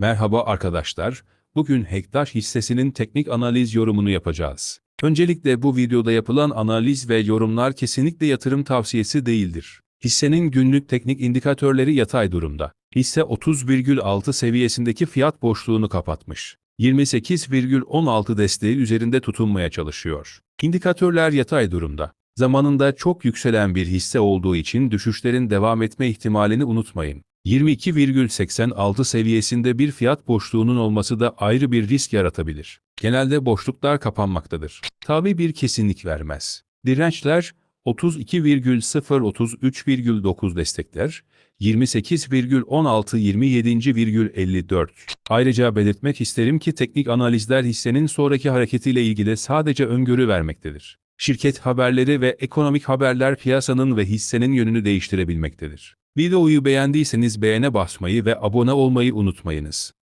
Merhaba arkadaşlar, bugün Hektaş hissesinin teknik analiz yorumunu yapacağız. Öncelikle bu videoda yapılan analiz ve yorumlar kesinlikle yatırım tavsiyesi değildir. Hissenin günlük teknik indikatörleri yatay durumda. Hisse 30,6 seviyesindeki fiyat boşluğunu kapatmış. 28,16 desteği üzerinde tutunmaya çalışıyor. İndikatörler yatay durumda. Zamanında çok yükselen bir hisse olduğu için düşüşlerin devam etme ihtimalini unutmayın. 22,86 seviyesinde bir fiyat boşluğunun olması da ayrı bir risk yaratabilir. Genelde boşluklar kapanmaktadır. Tabi bir kesinlik vermez. Dirençler 32,0-33,9 destekler, 28,16-27,54. Ayrıca belirtmek isterim ki teknik analizler hissenin sonraki hareketiyle ilgili sadece öngörü vermektedir. Şirket haberleri ve ekonomik haberler piyasanın ve hissenin yönünü değiştirebilmektedir. Videoyu beğendiyseniz beğene basmayı ve abone olmayı unutmayınız.